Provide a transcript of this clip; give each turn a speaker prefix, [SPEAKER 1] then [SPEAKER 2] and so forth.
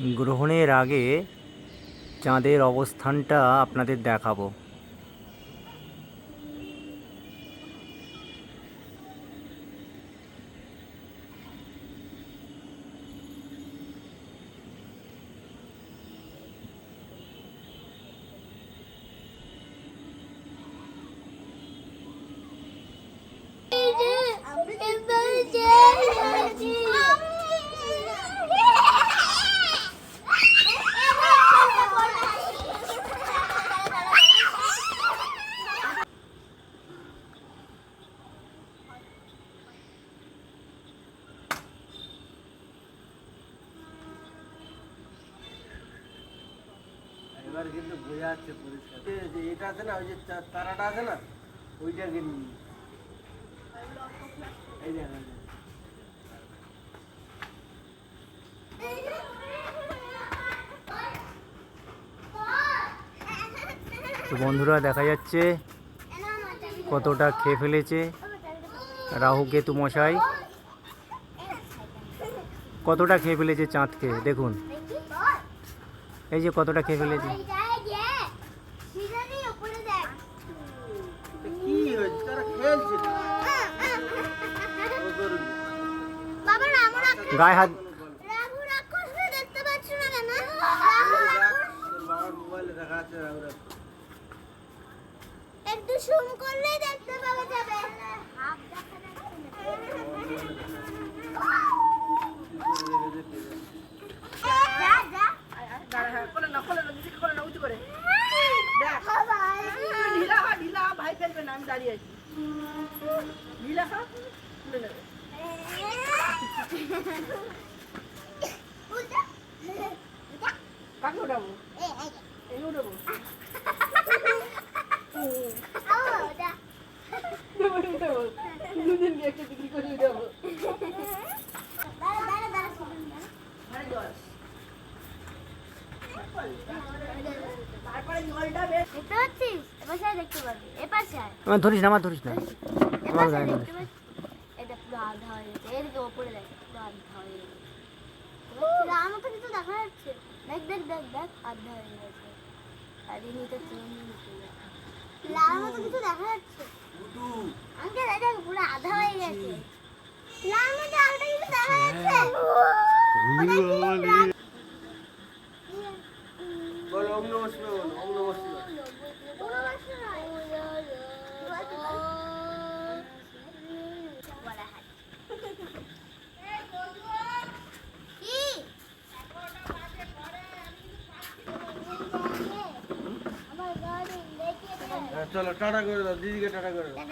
[SPEAKER 1] গ্রহণের আগে চাঁদের অবস্থানটা আপনাদের দেখাবো।
[SPEAKER 2] এবার কিন্তু বোঝা যাচ্ছে পরিষ্কার। এটা আছে না, ওই যে তারাটা আছে না, ওইটা কিন্তু এই
[SPEAKER 1] তো বন্ধুরা, দেখা যাচ্ছে কতটা খেয়ে ফেলেছে রাহু কেতু মশাই। কতটা খেয়ে ফেলেছে চাঁদকে, দেখুন। এই যে কতটা খেয়ে ফেলেছে। গায়ে হাত
[SPEAKER 3] দেখতে পাচ্ছ না কেন
[SPEAKER 2] এই
[SPEAKER 3] রাহু
[SPEAKER 2] দেখ,
[SPEAKER 3] রাক্ষস
[SPEAKER 2] তোর বাবার মোবাইলে দেখা যাচ্ছে রাহুল রাখ।
[SPEAKER 3] একটু জুম করলেই দেখতে পাওয়া যাবে হাফ দেখা যাচ্ছে যা যা
[SPEAKER 4] ভাই ফেলবে আমি দাঁড়িয়ে আছি। তারপরে জলটা বেশ
[SPEAKER 3] দেখতে পাচ্ছিস? এবার দেখতে পাবি।
[SPEAKER 1] আমার ধরিস না, আমার ধরিস না আমার গায়ে ধরিস না।
[SPEAKER 3] পাচ্ছিস এটা পুরো আধা হয়ে
[SPEAKER 2] চলো টাটা করে দাও দিদিকে টাটা করে দাও।